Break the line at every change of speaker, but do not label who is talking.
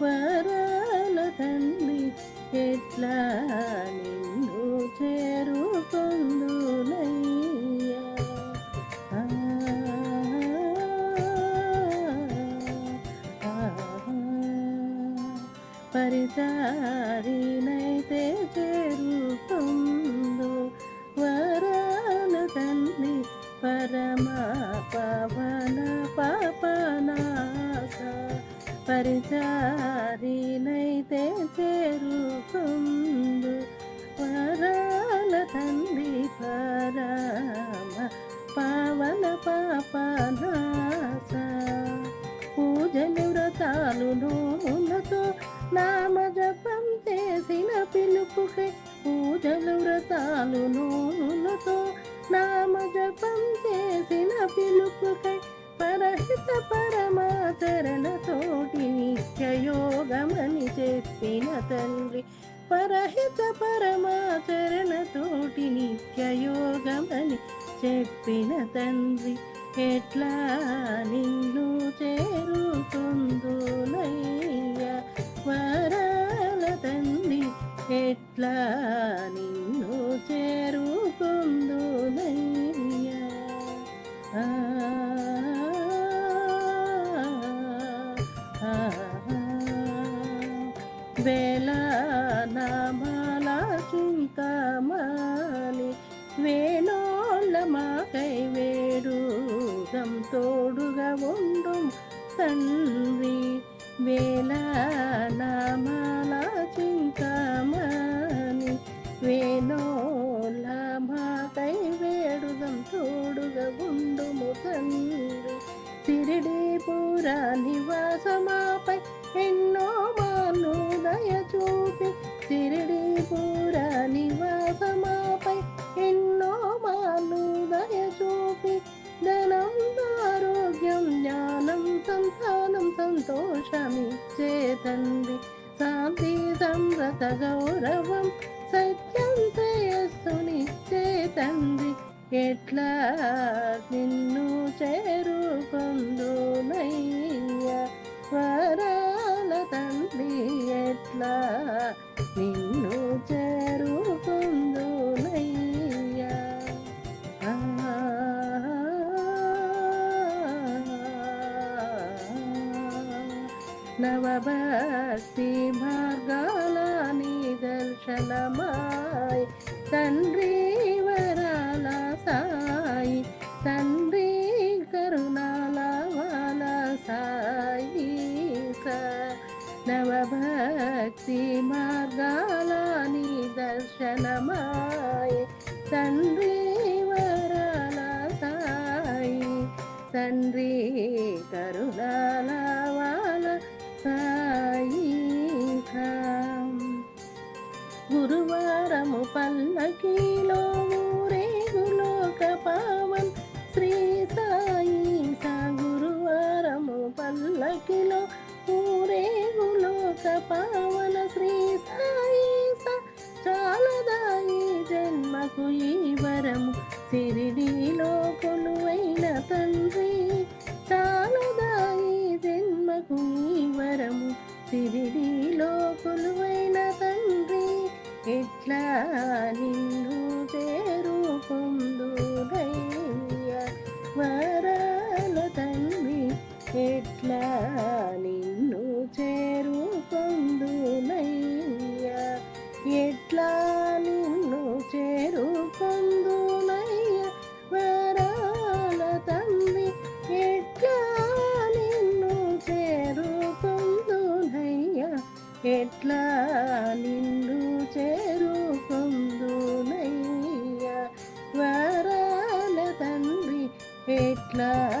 వరాల తండ్రి ఎట్లా నిన్ను చేరుకుందునయ్యా? ఆ, పరిచారినైతే చేరుకుందు వరాల తండ్రి పరమా పవా పరిచారినైతే చేరుకుందు. వరాల తండ్రి పరామ పవన పాపనాశ. పూజలు వ్రతాలు నోములతో నామ జపం చేసిన పిలుపుకై పూజలు వ్రతాలు నోములతో నామ జపం చేసిన పిలుపుకై పరహిత పరమాచరణ చెప్పిన తండ్రి పరహిత పరమాచరణ తోటి నిత్యయోగమని చెప్పిన తండ్రి ఎట్లా నిన్ను చేరుకుందునయ్యా వరాల తండ్రి. ఎట్లా నిన్ను చేరుకుందునయ్యా? ఆ, వేల నామాల చింతమాలి వేణోళ్ళ మాకై వేడుగం తోడుగా ఉండు తండ్రి. వేళ నామాల చింతమాని వేణోళ్ళ మాకై వేడుగం తోడుగా ఉండుము తండ్రి. తిరిడి పురా నివాసమాపై ఎన్నో మాను సంతోషమిచ్చే తండ్రి శాంతి సంరత గౌరవం సత్యం శ్రేయస్సునిచ్చే తండ్రి ఎట్లా నిన్ను చేరుకుందునయ్యా? వరాల తండ్రి ఎట్లా నిన్ను నవభక్తి మార్గాల నిదర్శనమాయ్. తండ్రి వరాల సాయి తండ్రి కరుణాల వాల సాయి. నవభక్తి మార్గాల నిదర్శనమాయ్. తండ్రి వరాల సాయి తండ్రి గురువారము పల్లకీలో ఊరేగులోక పావన్ శ్రీ సాయి గురువారము పల్లకిలో ఊరేగులోక పావన శ్రీ సాయి చాలదాయి జన్మకు ఈ వరము సిరిడిలో కొలువైన తండ్రి. చాలదాయి జన్మకు ఈ వరము సిరి ఎట్లా నిన్ను చేరుకుందునయ్యా? వరాల తండ్రి ఎట్లా